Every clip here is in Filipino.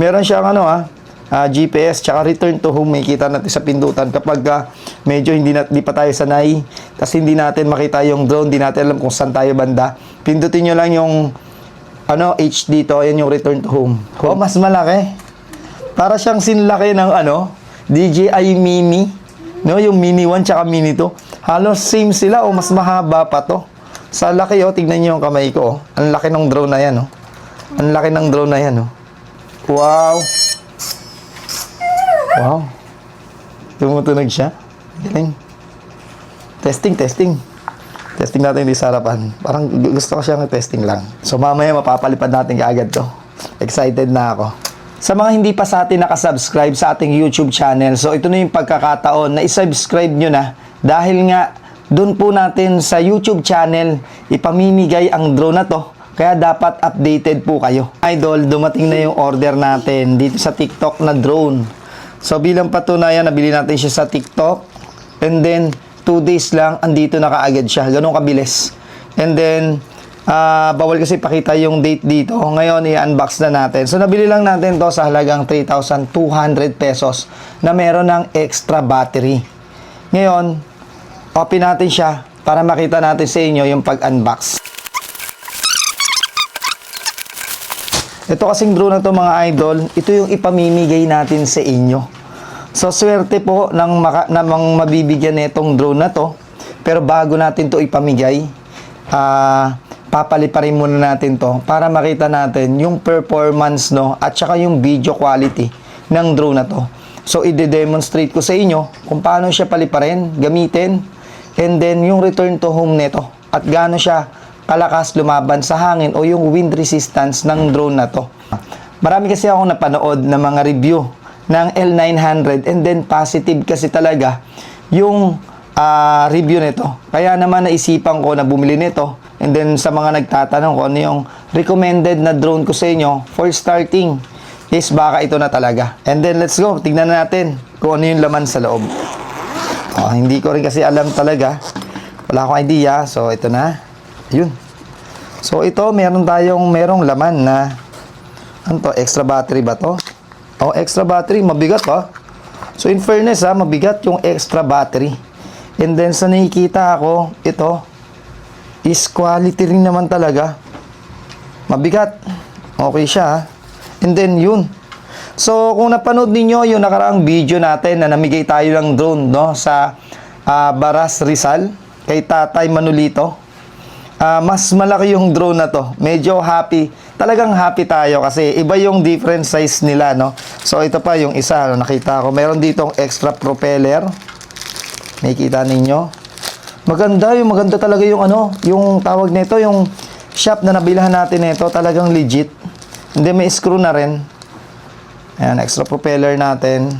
Meron siyang ano ah, ah, GPS tsaka return to home may kita natin sa pindutan kapag ah, medyo hindi, na, hindi pa tayo sanay kasi hindi natin makita yung drone, hindi natin alam kung saan tayo banda. Pindutin nyo lang yung ano, H dito, yan yung return to home. Oh, mas malaki. Para siyang sinlaki ng ano, DJI Mini. No, yung Mini 1 tsaka Mini 2. Halos same sila o mas mahaba pa to. Sa laki oh, tignan niyo yung kamay ko oh. Ang laki ng drone na yan oh. Ang laki ng drone na yan oh. Wow. Wow. Tumutunog siya. Galing. Testing, testing. Testing natin di sa harapan. Parang gu- gusto ko siyang testing lang. So mamaya mapapalipad natin kaagad to. Excited na ako. Sa mga hindi pa sa atin nakasubscribe sa ating YouTube channel, so ito na yung pagkakataon na isubscribe nyo na dahil nga doon po natin sa YouTube channel ipamimigay ang drone na to. Kaya dapat updated po kayo. Idol, dumating na yung order natin dito sa TikTok na drone. So bilang patunayan, nabili natin siya sa TikTok. And then, 2 days lang, andito na kaagad siya. Ganun kabilis. And then, ah, bawal kasi pakita yung date dito. Ngayon, i-unbox na natin. So, nabili lang natin to sa halagang 3,200 pesos na meron ng extra battery. Ngayon, open natin siya para makita natin sa inyo yung pag-unbox. Ito kasing drone na to mga idol, ito yung ipamimigay natin sa inyo. So swerte po ng maka, namang mabibigyan nitong drone na to. Pero bago natin to ipamigay, ah papaliparin muna natin to para makita natin yung performance no at saka yung video quality ng drone na to. So i-demonstrate ko sa inyo kung paano siya paliparin, gamitin, and then yung return to home nito at gaano siya kalakas lumaban sa hangin o yung wind resistance ng drone na to. Marami kasi akong napanood na mga review ng L900 and then positive kasi talaga yung ah, review nito. Kaya naman naisipan ko na bumili nito and then sa mga nagtatanong ko ano yung recommended na drone ko sa inyo for starting is baka ito na talaga. And then let's go, tignan na natin kung ano yung laman sa loob. Oh, hindi ko rin kasi alam talaga. Wala akong idea. So, ito na. Yun. So, ito, meron tayong, merong laman na, ano to, extra battery ba to? Oh, extra battery, mabigat ha. So, in fairness ha, mabigat yung extra battery. And then, sa nakikita ako, ito, is quality rin naman talaga. Mabigat. Okay siya ha. And then, yun. So, kung napanood ninyo yung nakaraang video natin na namigay tayo ng drone no, sa ah, Baras Rizal kay Tatay Manulito, ah, mas malaki yung drone na to. Medyo happy. Talagang happy tayo kasi iba yung different size nila. No? So, ito pa yung isa. No, nakita ko. Meron ditong extra propeller. Nakikita ninyo. Maganda yung maganda talaga yung ano, yung tawag nito, yung shop na nabilhan natin nito, talagang legit. Hindi may screw na rin. Ayan, extra propeller natin.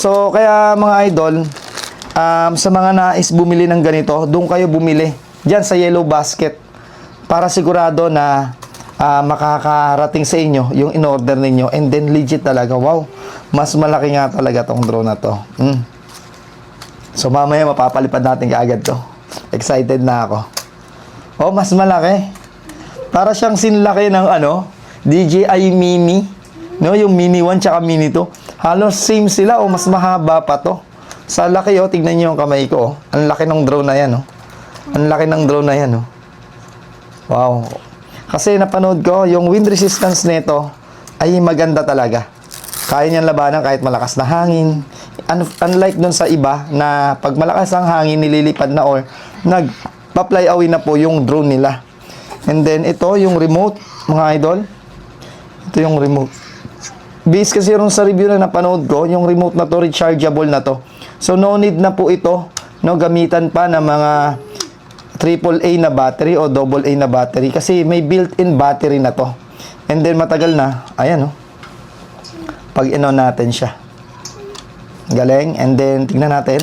So, kaya mga idol, um, sa mga nais bumili ng ganito, doon kayo bumili. Diyan sa Yellow Basket. Para sigurado na ah, makakarating sa inyo yung in-order ninyo. And then legit talaga. Wow, mas malaki nga talaga tong drone na to. Mm. So, mamaya mapapalipad natin kaagad to. Excited na ako. Oh, mas malaki. Para siyang sinlaki ng ano, DJI Mini. No, yung Mini 1 tsaka Mini 2. Halos same sila o mas mahaba pa to. Sa laki oh, tignan niyo yung kamay ko oh. Ang laki ng drone na yan oh. Ang laki ng drone na yan oh. Wow. Kasi napanood ko, yung wind resistance nito ay maganda talaga. Kaya niyan labanan kahit malakas na hangin. Un- unlike dun sa iba na pag malakas ang hangin, nililipad na or nag-fly away na po yung drone nila. And then ito yung remote, mga idol. Ito yung remote. Based kasi rin sa review na napanood ko, yung remote na to, rechargeable na to. So, no need na po ito, no, gamitan pa ng mga AAA na battery o AA na battery kasi may built-in battery na to. And then, matagal na, ayan, no, pag ino natin siya. Galing. And then, tingnan natin.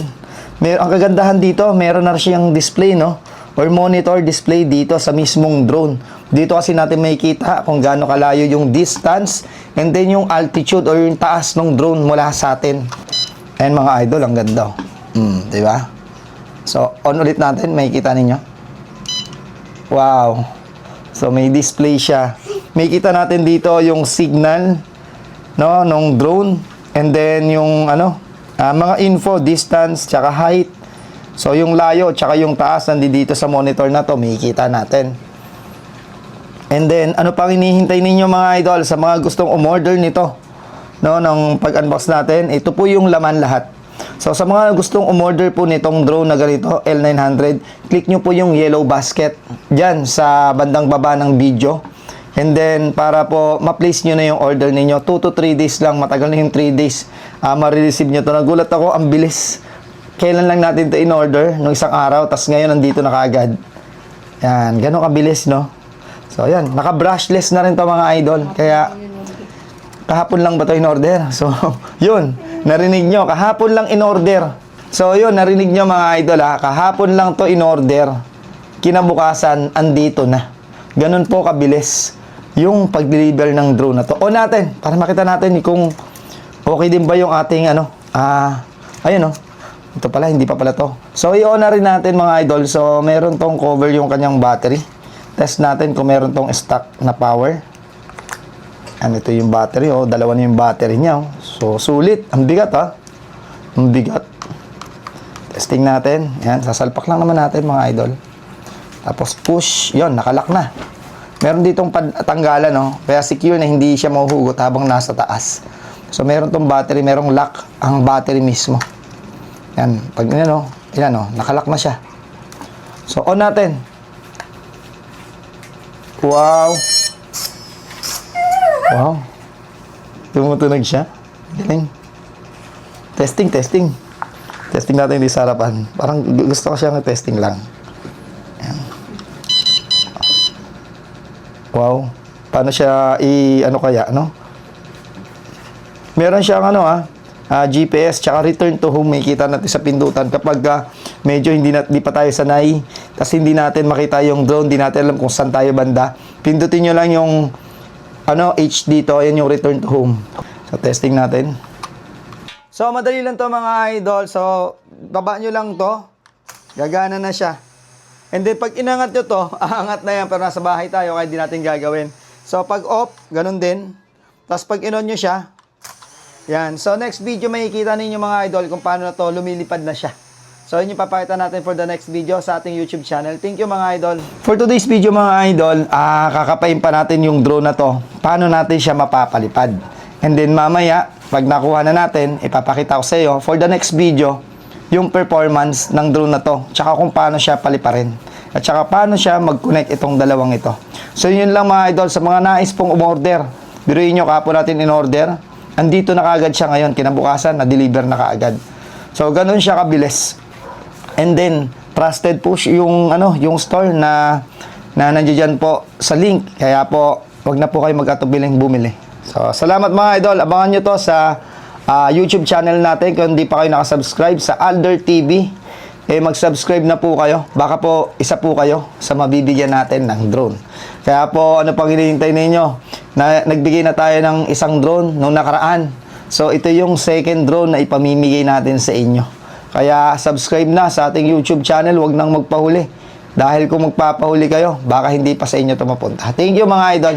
Mer ang kagandahan dito, meron na siyang display, no? Or monitor display dito sa mismong drone. Dito kasi natin makikita kung gaano kalayo yung distance and then yung altitude or yung taas ng drone mula sa atin. And mga idol, ang ganda. oh. Mm, di ba? So, on ulit natin, makikita ninyo. Wow. So, may display siya. may kita natin dito yung signal no nung drone and then yung ano ah, mga info distance tsaka height so yung layo tsaka yung taas nandito sa monitor na to makikita natin and then ano pang hinihintay ninyo mga idol sa mga gustong umorder nito no nung pag-unbox natin ito po yung laman lahat so sa mga gustong umorder po nitong drone na ganito L900 click nyo po yung yellow basket dyan sa bandang baba ng video And then, para po ma-place nyo na yung order ninyo, 2 to 3 days lang, matagal na yung 3 days, uh, ma-receive nyo to. Nagulat ako, ang bilis. Kailan lang natin to in-order? Nung isang araw, tas ngayon nandito na kaagad. Yan, ganun kabilis, no? So, yan, naka-brushless na rin to mga idol. Kaya, kahapon lang ba to in-order? So, yun, narinig nyo, kahapon lang in-order. So, yun, narinig nyo mga idol, ha? Kahapon lang to in-order. Kinabukasan, andito na. Ganun po kabilis yung pag-deliver ng drone na to. O natin, para makita natin kung okay din ba yung ating ano, ah, ayun oh. Ito pala, hindi pa pala to. So, i-on na rin natin mga idol. So, meron tong cover yung kanyang battery. Test natin kung meron tong stock na power. Ano ito yung battery, oh. Dalawa na yung battery niya, oh. So, sulit. Ang bigat, ha. Ang bigat. Testing natin. Yan, sasalpak lang naman natin mga idol. Tapos push, yon nakalak na. Meron ditong tanggalan, no? Kaya secure na hindi siya mahuhugot habang nasa taas. So, meron tong battery, merong lock ang battery mismo. Yan, pag yan, no? Yan, no? Nakalak na siya. So, on natin. Wow. Wow. Tumutunog siya. Galing. Testing, testing. Testing natin di sa. Parang gu- gusto ko siyang testing lang. Wow. Paano siya i ano kaya, no? Meron siyang ano ah, ah, GPS tsaka return to home makita natin sa pindutan kapag ah, medyo hindi na di pa tayo sanay kasi hindi natin makita yung drone, hindi natin alam kung saan tayo banda. Pindutin nyo lang yung ano H dito, ayan yung return to home. So testing natin. So madali lang to mga idol. So baba nyo lang to. Gagana na siya. And then, pag inangat nyo to, aangat na yan, pero nasa bahay tayo, kaya hindi natin gagawin. So, pag off, ganun din. Tapos, pag inon nyo siya, yan. So, next video, makikita ninyo mga idol kung paano na to, lumilipad na siya. So, yun yung papakita natin for the next video sa ating YouTube channel. Thank you mga idol. For today's video mga idol, ah, kakapayin pa natin yung drone na to. Paano natin siya mapapalipad. And then mamaya, pag nakuha na natin, ipapakita ko sa iyo for the next video, yung performance ng drone na to. Tsaka kung paano siya paliparin. At tsaka paano siya mag-connect itong dalawang ito. So yun lang mga idol, sa mga nais pong umorder, biruin nyo kapo natin in order, andito na kaagad siya ngayon, kinabukasan, na-deliver na kaagad. So ganun siya kabilis. And then, trusted po yung, ano, yung store na, na nandiyan po sa link. Kaya po, wag na po kayo mag-atubiling bumili. So, salamat mga idol. Abangan nyo to sa ah, YouTube channel natin. Kung hindi pa kayo nakasubscribe sa Alder TV, eh mag-subscribe na po kayo. Baka po, isa po kayo sa mabibigyan natin ng drone. Kaya po, ano pang hinihintay ninyo? Na, nagbigay na tayo ng isang drone nung nakaraan. So, ito yung second drone na ipamimigay natin sa inyo. Kaya subscribe na sa ating YouTube channel, wag nang magpahuli. Dahil kung magpapahuli kayo, baka hindi pa sa inyo ito mapunta. Thank you mga idol.